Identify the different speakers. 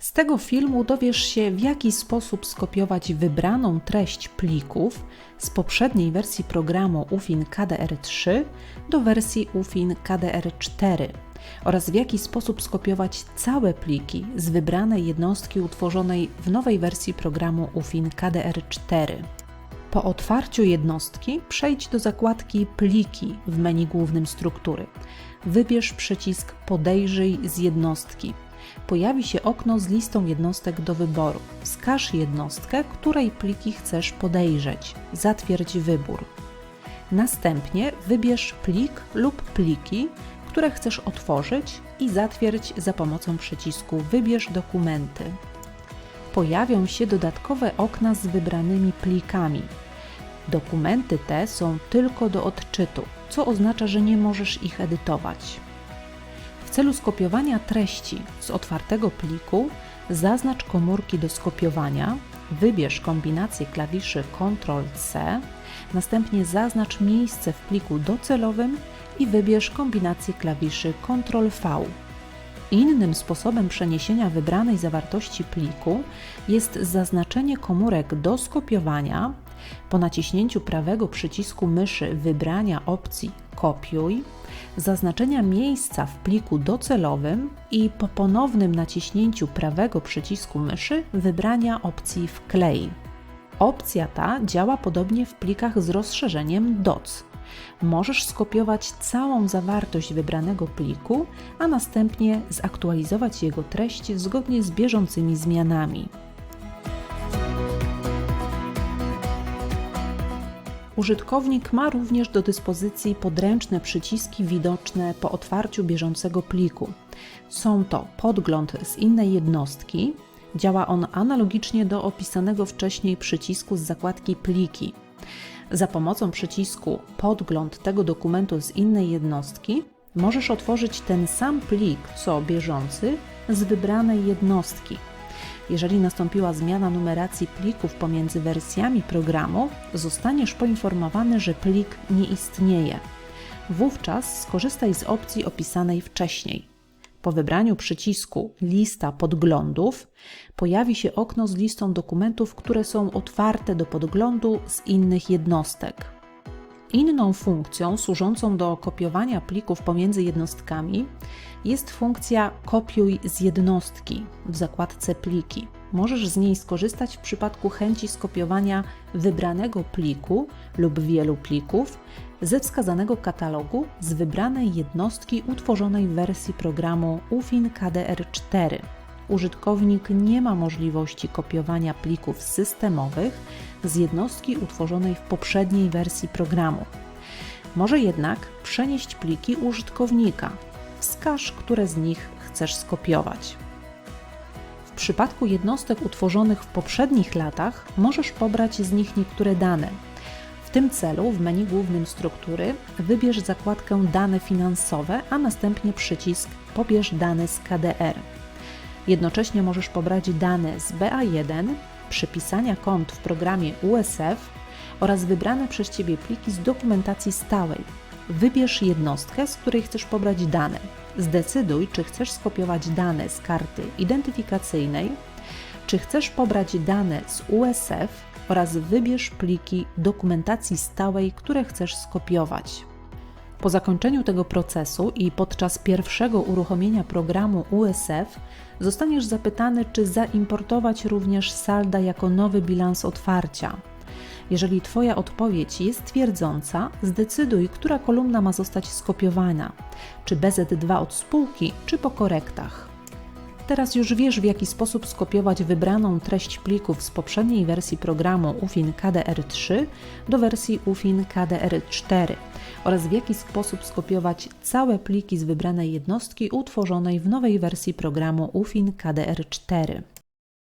Speaker 1: Z tego filmu dowiesz się, w jaki sposób skopiować wybraną treść plików z poprzedniej wersji programu UFIN KDR3 do wersji UFIN KDR4 oraz w jaki sposób skopiować całe pliki z wybranej jednostki utworzonej w nowej wersji programu UFIN KDR4. Po otwarciu jednostki przejdź do zakładki Pliki w menu głównym struktury. Wybierz przycisk Podejrzyj z jednostki pojawi się okno z listą jednostek do wyboru. Wskaż jednostkę, której pliki chcesz podejrzeć. Zatwierdź wybór. Następnie wybierz plik lub pliki, które chcesz otworzyć i zatwierdź za pomocą przycisku Wybierz dokumenty. Pojawią się dodatkowe okna z wybranymi plikami. Dokumenty te są tylko do odczytu, co oznacza, że nie możesz ich edytować. W celu skopiowania treści z otwartego pliku zaznacz komórki do skopiowania, wybierz kombinację klawiszy Ctrl-C, następnie zaznacz miejsce w pliku docelowym i wybierz kombinację klawiszy Ctrl-V. Innym sposobem przeniesienia wybranej zawartości pliku jest zaznaczenie komórek do skopiowania po naciśnięciu prawego przycisku myszy wybrania opcji Kopiuj, zaznaczenia miejsca w pliku docelowym i po ponownym naciśnięciu prawego przycisku myszy wybrania opcji Wklej. Opcja ta działa podobnie w plikach z rozszerzeniem DOC. Możesz skopiować całą zawartość wybranego pliku, a następnie zaktualizować jego treść zgodnie z bieżącymi zmianami. Użytkownik ma również do dyspozycji podręczne przyciski widoczne po otwarciu bieżącego pliku. Są to podgląd z innej jednostki, działa on analogicznie do opisanego wcześniej przycisku z zakładki Pliki. Za pomocą przycisku Podgląd tego dokumentu z innej jednostki możesz otworzyć ten sam plik co bieżący z wybranej jednostki. Jeżeli nastąpiła zmiana numeracji plików pomiędzy wersjami programu, zostaniesz poinformowany, że plik nie istnieje. Wówczas skorzystaj z opcji opisanej wcześniej. Po wybraniu przycisku Lista podglądów pojawi się okno z listą dokumentów, które są otwarte do podglądu z innych jednostek. Inną funkcją służącą do kopiowania plików pomiędzy jednostkami jest funkcja Kopiuj z jednostki w zakładce Pliki. Możesz z niej skorzystać w przypadku chęci skopiowania wybranego pliku lub wielu plików ze wskazanego katalogu z wybranej jednostki utworzonej w wersji programu UFIN KDR4. Użytkownik nie ma możliwości kopiowania plików systemowych z jednostki utworzonej w poprzedniej wersji programu. Może jednak przenieść pliki użytkownika. Wskaż, które z nich chcesz skopiować. W przypadku jednostek utworzonych w poprzednich latach możesz pobrać z nich niektóre dane. W tym celu w menu głównym struktury wybierz zakładkę Dane finansowe, a następnie przycisk Pobierz dane z KDR. Jednocześnie możesz pobrać dane z BA1, przypisania kont w programie USF oraz wybrane przez Ciebie pliki z dokumentacji stałej. Wybierz jednostkę, z której chcesz pobrać dane. Zdecyduj, czy chcesz skopiować dane z karty identyfikacyjnej, czy chcesz pobrać dane z USF oraz wybierz pliki dokumentacji stałej, które chcesz skopiować. Po zakończeniu tego procesu i podczas pierwszego uruchomienia programu USF zostaniesz zapytany, czy zaimportować również salda jako nowy bilans otwarcia. Jeżeli Twoja odpowiedź jest twierdząca, zdecyduj, która kolumna ma zostać skopiowana, czy BZ2 od spółki, czy po korektach. Teraz już wiesz, w jaki sposób skopiować wybraną treść plików z poprzedniej wersji programu UFIN KDR3 do wersji UFIN KDR4 oraz w jaki sposób skopiować całe pliki z wybranej jednostki utworzonej w nowej wersji programu UFIN KDR4.